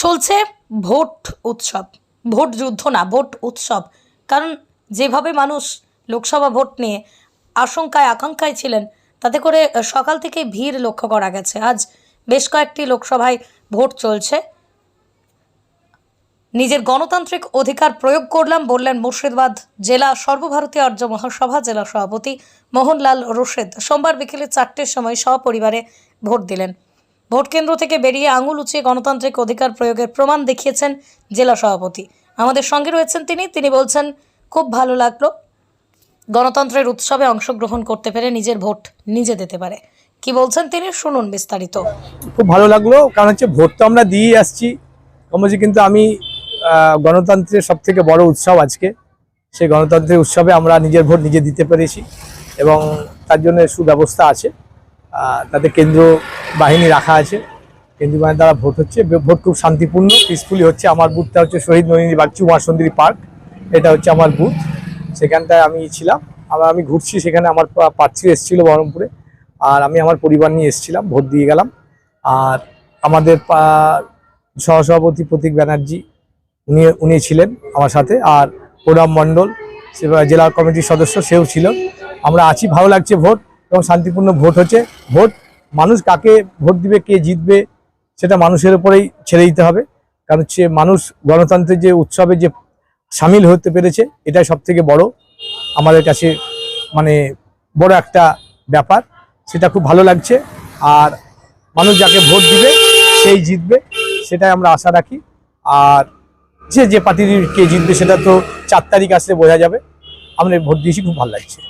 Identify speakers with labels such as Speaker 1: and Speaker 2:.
Speaker 1: চলছে ভোট উৎসব। ভোট যুদ্ধ না, ভোট উৎসব। কারণ যেভাবে মানুষ লোকসভা ভোট নিয়ে আশঙ্কায়, আকাঙ্ক্ষায় ছিলেন, তাতে করে সকাল থেকে ভিড় লক্ষ্য করা গেছে। আজ বেশ কয়েকটি লোকসভায় ভোট চলছে। নিজের গণতান্ত্রিক অধিকার প্রয়োগ করলাম, বললেন মুর্শিদাবাদ জেলা সর্বভারতীয় আর্য মহাসভা জেলা সভাপতি মোহনলাল রশিদ। সোমবার বিকেলে চারটের সময় সপরিবারে ভোট দিলেন। ভোট কেন্দ্র থেকে বেরিয়ে আঙুল উঁচিয়ে গণতান্ত্রিক অধিকার প্রয়োগের প্রমাণ দেখিয়েছেন জেলা সভাপতি। আমাদের সঙ্গে রয়েছেন তিনি। তিনি বলছেন, খুব ভালো লাগল। গণতন্ত্রের উৎসবে অংশগ্রহণ করতে পেরে নিজের ভোট নিজে দিতে পারে। কি বলছেন তিনি? শুনুন বিস্তারিত।
Speaker 2: খুব ভালো লাগল। কারণ হচ্ছে ভোট তো আমরা দিয়ে আসছি। কমবেশি কিন্তু আমি গণতন্ত্রের সব থেকে বড় উৎসব আজকে। সেই গণতন্ত্রের উৎসবে আমরা নিজের ভোট নিজে দিতে পেরেছি এবং তার জন্য সুব্যবস্থা আছে। তাতে কেন্দ্র বাহিনী রাখা আছে। কেন্দ্রীয় বাহিনী দ্বারা ভোট হচ্ছে। ভোট খুব শান্তিপূর্ণ পিসফুলি হচ্ছে। আমার বুথটা হচ্ছে শহীদ নলিনী বাগচি উমাসুন্দরী পার্ক এটা হচ্ছে আমার বুথ সেখানটায় আমি ছিলাম। আবার আমি ঘুরছি সেখানে আমার প্রার্থী এসেছিল বহরমপুরে। আর আমি আমার পরিবার নিয়ে এসেছিলাম, ভোট দিয়ে গেলাম। আর আমাদের সহসভাপতি প্রতীক ব্যানার্জি, উনি উনি ছিলেন আমার সাথে। আর প্রণাম মণ্ডল জেলা কমিটির সদস্য, সেও ছিল। আমরা আছি। ভালো লাগছে ভোট এবং শান্তিপূর্ণ ভোট হচ্ছে। ভোট মানুষ কাকে ভোট দিবে, কে জিতবে, সেটা মানুষের উপরেই ছেড়ে দিতে হবে। কারণ হচ্ছে মানুষ গণতন্ত্রের যে উৎসবে যে সামিল হতে পেরেছে, এটাই সব থেকে বড় আমাদের কাছে মানে বড় একটা ব্যাপার। সেটা খুব ভালো লাগছে। আর মানুষ যাকে ভোট দিবে, সেই জিতবে, সেটাই আমরা আশা রাখি। আর যে যে পার্টির কে জিতবে, সেটা তো চার তারিখ আসলে বোঝা যাবে। আমরা ভোট দিয়েছি, খুব ভালো লাগছে।